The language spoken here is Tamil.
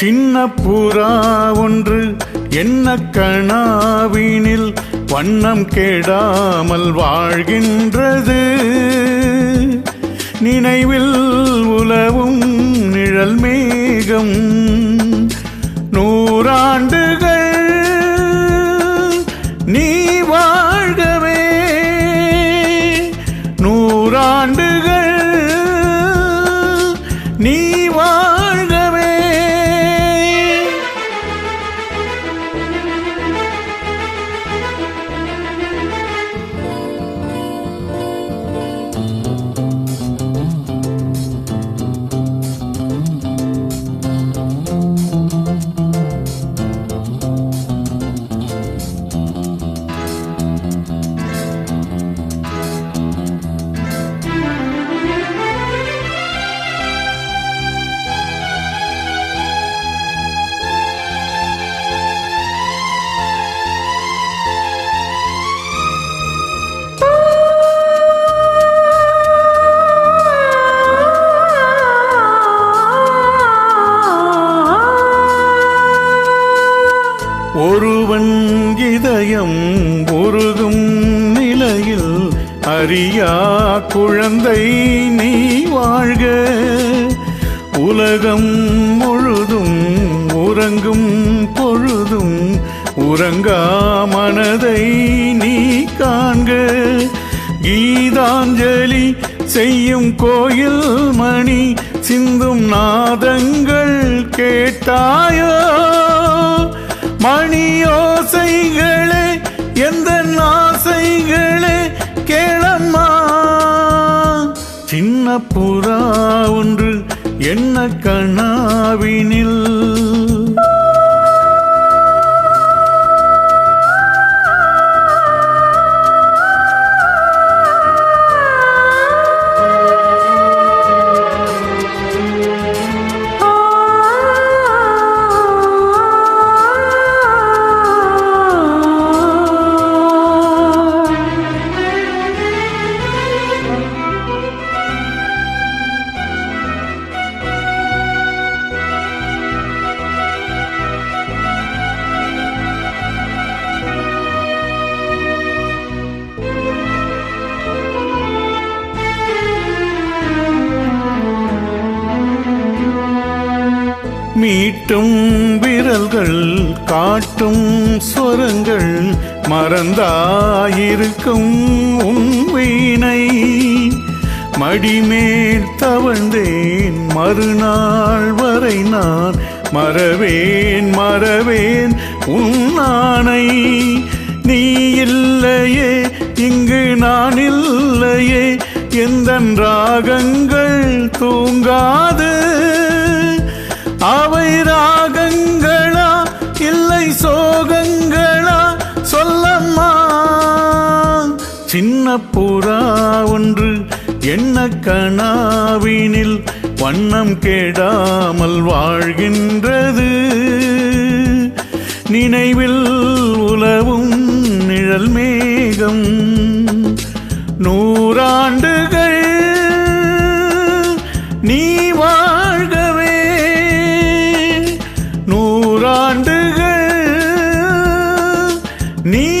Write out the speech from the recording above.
சின்ன புறா ஒன்று என்ன கணாவினில் வண்ணம் கெடாமல் வாழ்கின்றது. நினைவில் உலவும் நிழல் மேகம் நூறாண்டுகள் நீ வா இதயம் உருகும் நிலையில் அறியா குழந்தை நீ வாழ்க. உலகம் முழுதும் உறங்கும் பொழுதும் உறங்கா மனதை நீ காண்க. கீதாஞ்சலி செய்யும் கோயில் மணி சிந்தும் நாதங்கள் கேட்டாயோ. மணியோசைகள் எந்த ஆசைகளே கேளம்மா? சின்ன புறா ஒன்று என்ன கண்ணாவினில் மீட்டும் விரல்கள் காட்டும் ஸ்வரங்கள் மறந்தாயிருக்கும் உண்மையினை மடிமேல் தவழ்ந்தேன் மறுநாள் வரை நான் மறவேன் மறவேன் உன்னானை நீ இல்லையே இங்கு நான் இல்லையே எந்த ராகங்கள் தூங்காது சின்ன புறா ஒன்று என்ன கணாவினில் வண்ணம் கேடாமல் வாழ்கின்றது. நினைவில் உலவும் நிழல் மேகம். நூறாண்டுகள் நீ வாழ்கவே. நூறாண்டுகள் நீ